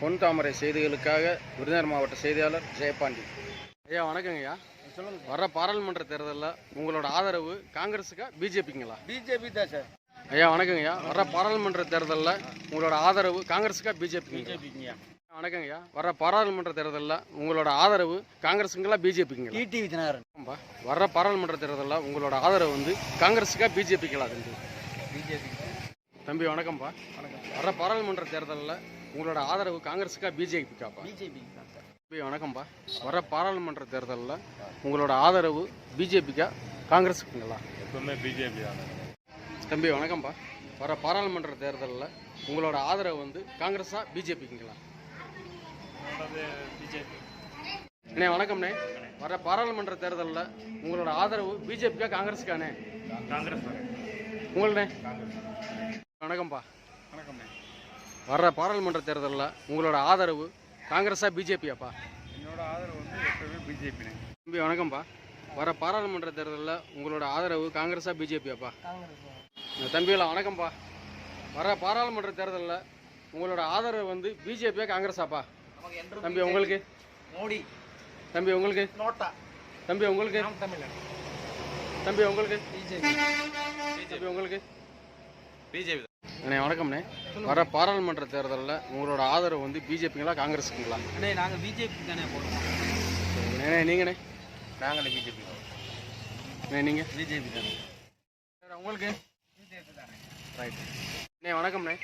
பொன் தாமரை செய்திகளுக்காக விருதுநகர் மாவட்ட செய்தியாளர் ஜெயபாண்டி. ஐயா வணக்கங்க ஐயா. சொல்லுங்க. வர பாராளுமன்ற தேர்தலில் உங்களோட ஆதரவு காங்கிரஸுக்கா பிஜேபிங்களா? பிஜேபி தான் சார். ஐயா வணக்கங்க ஐயா. வர பாராளுமன்ற தேர்தலில் உங்களோட ஆதரவு காங்கிரஸுக்கா பிஜேபிங்களா? பிஜேபிங்க. வணக்கங்க ஐயா. வர பாராளுமன்ற தேர்தலில் உங்களோட ஆதரவு காங்கிரஸுங்களா பிஜேபிங்களா? டிடிவி தினகரன் ஆமாப்பா. வர பாராளுமன்ற தேர்தலில் உங்களோட ஆதரவு வந்து காங்கிரஸுக்கா பிஜேபிங்களா தம்பி பிஜேபி தம்பி வணக்கம்ப்பா. வணக்கம் வர பாராளுமன்ற தேர்தலில் உங்களோட ஆதரவு காங்கிரஸுக்கா பிஜேபிக்காப்பா பிஜேபி தான் சார். தம்பி வணக்கம்ப்பா வர பாராளுமன்ற தேர்தலில் உங்களோட ஆதரவு பிஜேபிக்கா காங்கிரஸுக்குங்களா? எப்பவுமே பிஜேபி தான். தம்பி வணக்கம்ப்பா வர பாராளுமன்ற தேர்தலில் உங்களோட ஆதரவு வந்து காங்கிரஸா பிஜேபிக்குங்களா? பிஜேபி? அண்ணே வணக்கம்ண்ணே. வர பாராளுமன்ற தேர்தலில் உங்களோட ஆதரவு பிஜேபிக்கா காங்கிரஸுக்காண்ணே? காங்கிரஸ் உங்கள்ண்ணே? வணக்கம்ப்பா வணக்கம் வர்ற பாராளுமன்ற தேர்தலில் உங்களோட ஆதரவு காங்கிரஸா பிஜேபியாப்பா? என்னோட ஆதரவு வந்து எப்பவுமே பிஜேபி தம்பி வணக்கம்ப்பா. வர பாராளுமன்ற தேர்தலில் உங்களோட ஆதரவு காங்கிரஸா பிஜேபியாப்பா? காங்கிரஸ்? தம்பிகளா வணக்கம்ப்பா. வர பாராளுமன்ற தேர்தலில் உங்களோட ஆதரவு வந்து பிஜேபியா காங்கிரஸாப்பா? தம்பி உங்களுக்கு? மோடி. தம்பி உங்களுக்கு? நோட்டா. தம்பி உங்களுக்கு? தம்பி உங்களுக்கு? பிஜேபி. தம்பி உங்களுக்கு? பிஜேபி. அண்ணே வணக்கம்ண்ணே. வர பாராளுமன்ற தேர்தலில் உங்களோட ஆதரவு வந்து பிஜேபிங்களா காங்கிரஸுங்களா அண்ணே நாங்கள் பிஜேபி தானே போடுவோம் அண்ணே நீங்கண்ணே? நாங்களே பிஜேபி அண்ணே நீங்கள் பிஜேபி தானே உங்களுக்கு? பிஜேபி தானே ரைட் அண்ணே வணக்கம்ண்ணே.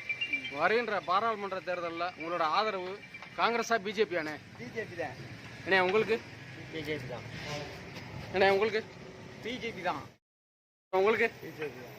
வருகின்ற பாராளுமன்ற தேர்தலில் உங்களோட ஆதரவு காங்கிரஸா பிஜேபியாண்ணே? பிஜேபி தான் அண்ணே உங்களுக்கு? பிஜேபி தான் அண்ணே உங்களுக்கு? பிஜேபி தான் உங்களுக்கு? பிஜேபி தான்